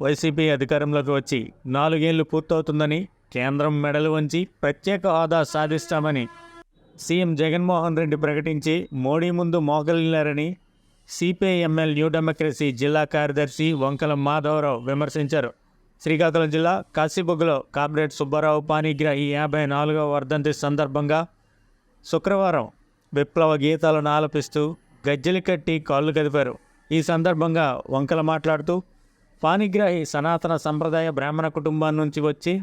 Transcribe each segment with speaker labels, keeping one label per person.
Speaker 1: YCP అధికారంలోకి వచ్చి నాలుగేళ్ళు పూర్తవుతుందని కేంద్రం మెడలు వంచి ప్రత్యేక హోదా సాధిస్తామని సీఎం జగన్మోహన్ రెడ్డి ప్రకటించి మోడీ ముందు మోకలిల్లారని సిపిఐఎంఎల్ న్యూ డెమోక్రసీ జిల్లా కార్యదర్శి వంకల మాధవరావు విమర్శించారు. శ్రీకాకుళం జిల్లా కాశీబుగ్గలో కామ్రేడ్ సుబ్బారావు పాణిగ్రాహి యాభై నాలుగవ వర్ధంతి సందర్భంగా శుక్రవారం విప్లవ గీతాలను ఆలపిస్తూ గజ్జెలు కట్టి కాళ్ళు కదిపారు. ఈ సందర్భంగా వంకల మాట్లాడుతూ పానిగ్రాహి సనాతన సంప్రదాయ బ్రాహ్మణ కుటుంబం నుంచి వచ్చి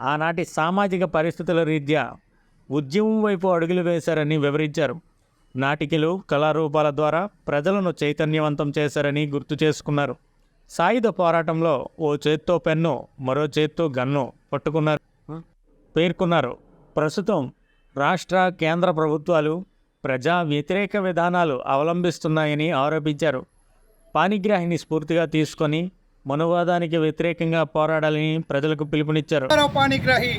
Speaker 1: ఆనాటి సామాజిక పరిస్థితుల రీత్యా ఉద్యమం వైపు అడుగులు వేశారని వివరించారు. నాటికలు కళారూపాల ద్వారా ప్రజలను చైతన్యవంతం చేశారని గుర్తు చేసుకున్నారు. సాయుధ పోరాటంలో ఓ చేత్తో పెన్ను మరో చేత్తో గన్ను పట్టుకున్నారు. పేర్కొన్నారు. ప్రస్తుతం రాష్ట్ర కేంద్ర ప్రభుత్వాలు ప్రజా వ్యతిరేక విధానాలు అవలంబిస్తున్నాయని ఆరోపించారు. పానిగ్రాహిని స్ఫూర్తిగా తీసుకొని మనువాదానికి వ్యతిరేకంగా పోరాడాలని ప్రజలకు పిలుపునిచ్చారు.
Speaker 2: పానిగ్రాహి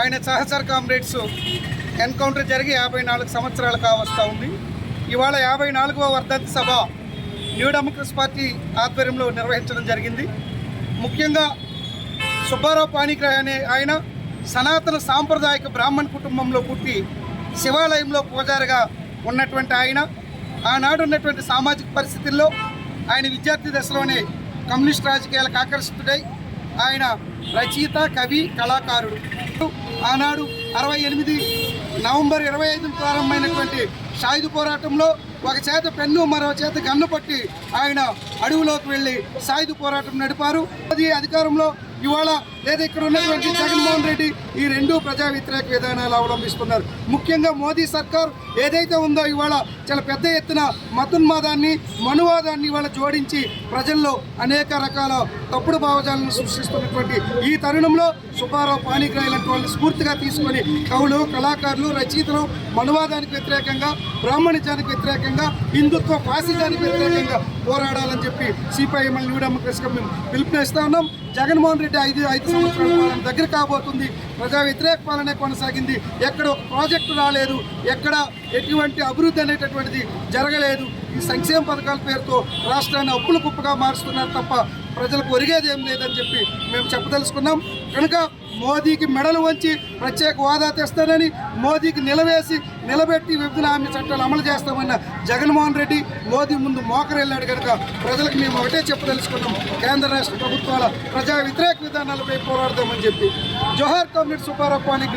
Speaker 2: ఆయన సహచర కామ్రేడ్స్ ఎన్కౌంటర్ జరిగి యాభై నాలుగు సంవత్సరాలు కావస్తూ ఉంది. ఇవాళ యాభై నాలుగవ వర్ధంతి సభ న్యూ డెమోక్రస్ పార్టీ ఆధ్వర్యంలో నిర్వహించడం జరిగింది. ముఖ్యంగా సుబ్బారావు పానిగ్రాహి అనే ఆయన సనాతన సాంప్రదాయక బ్రాహ్మణ కుటుంబంలో పుట్టి శివాలయంలో పూజారిగా ఉన్నటువంటి ఆయన ఆనాడు ఉన్నటువంటి సామాజిక పరిస్థితుల్లో ఆయన విద్యార్థి దశలోనే కమ్యూనిస్ట్ రాజకీయాలకు ఆకర్షితుడై ఆయన రచయిత కవి కళాకారుడు. ఆనాడు అరవై ఎనిమిది నవంబర్ ఇరవై ఐదు ప్రారంభమైనటువంటి సాయుధ పోరాటంలో ఒక చేత పెన్ను మరో చేత గన్ను పట్టి ఆయన అడవిలోకి వెళ్ళి సాయుధ పోరాటం నడిపారు. అది అధికారంలో ఇవాళ లేదా ఇక్కడ ఉన్నటువంటి జగన్మోహన్ రెడ్డి ఈ రెండు ప్రజా వ్యతిరేక విధానాలు అవలంబిస్తున్నారు. ముఖ్యంగా మోదీ సర్కార్ ఏదైతే ఉందో ఇవాళ చాలా పెద్ద ఎత్తున మతున్మాదాన్ని మనువాదాన్ని ఇవాళ జోడించి ప్రజల్లో అనేక రకాల తప్పుడు భావజాలను సృష్టిస్తున్నటువంటి ఈ తరుణంలో సుబ్బారావు పాణిగ్రాహి లాంటి వాళ్ళని స్ఫూర్తిగా తీసుకొని కవులు కళాకారులు రచయితలు మనువాదానికి వ్యతిరేకంగా బ్రాహ్మణిజానికి వ్యతిరేకంగా హిందుత్వ ఫాసిజానికి వ్యతిరేకంగా పోరాడాలని చెప్పి సిపిఐఎంఎల్ న్యూ డెమోక్రసీగా మేము పిలుపునిస్తా ఉన్నాం. జగన్మోహన్ రెడ్డి ఐదు ఐదు సంవత్సరాల పాలన దగ్గర కాబోతుంది. ప్రజా వ్యతిరేక పాలనే కొనసాగింది. ఎక్కడ ఒక ప్రాజెక్టు రాలేదు ఎక్కడ ఎటువంటి అభివృద్ధి అనేటటువంటిది జరగలేదు. ఈ సంక్షేమ పథకాల పేరుతో రాష్ట్రాన్ని అప్పుల కుప్పగా మారుస్తున్నారు తప్ప ప్రజలకు ఒరిగేది ఏం లేదని చెప్పి మేము చెప్పదలుచుకున్నాం. కనుక మోదీకి మెడలు వంచి ప్రత్యేక హోదా తెస్తానని మోదీకి నిలవేసి నిలబెట్టి విభజన హామీ చట్టాలు అమలు చేస్తామన్న జగన్మోహన్ రెడ్డి మోదీ ముందు మోకరెళ్ళాడు కనుక ప్రజలకు మేము ఒకటే చెప్పదలుచుకున్నాం. కేంద్ర రాష్ట్ర ప్రభుత్వాల ప్రజా వ్యతిరేక విధానాలపై పోరాడదామని చెప్పి. జోహార్ కామ్రేడ్ సుబ్బారావు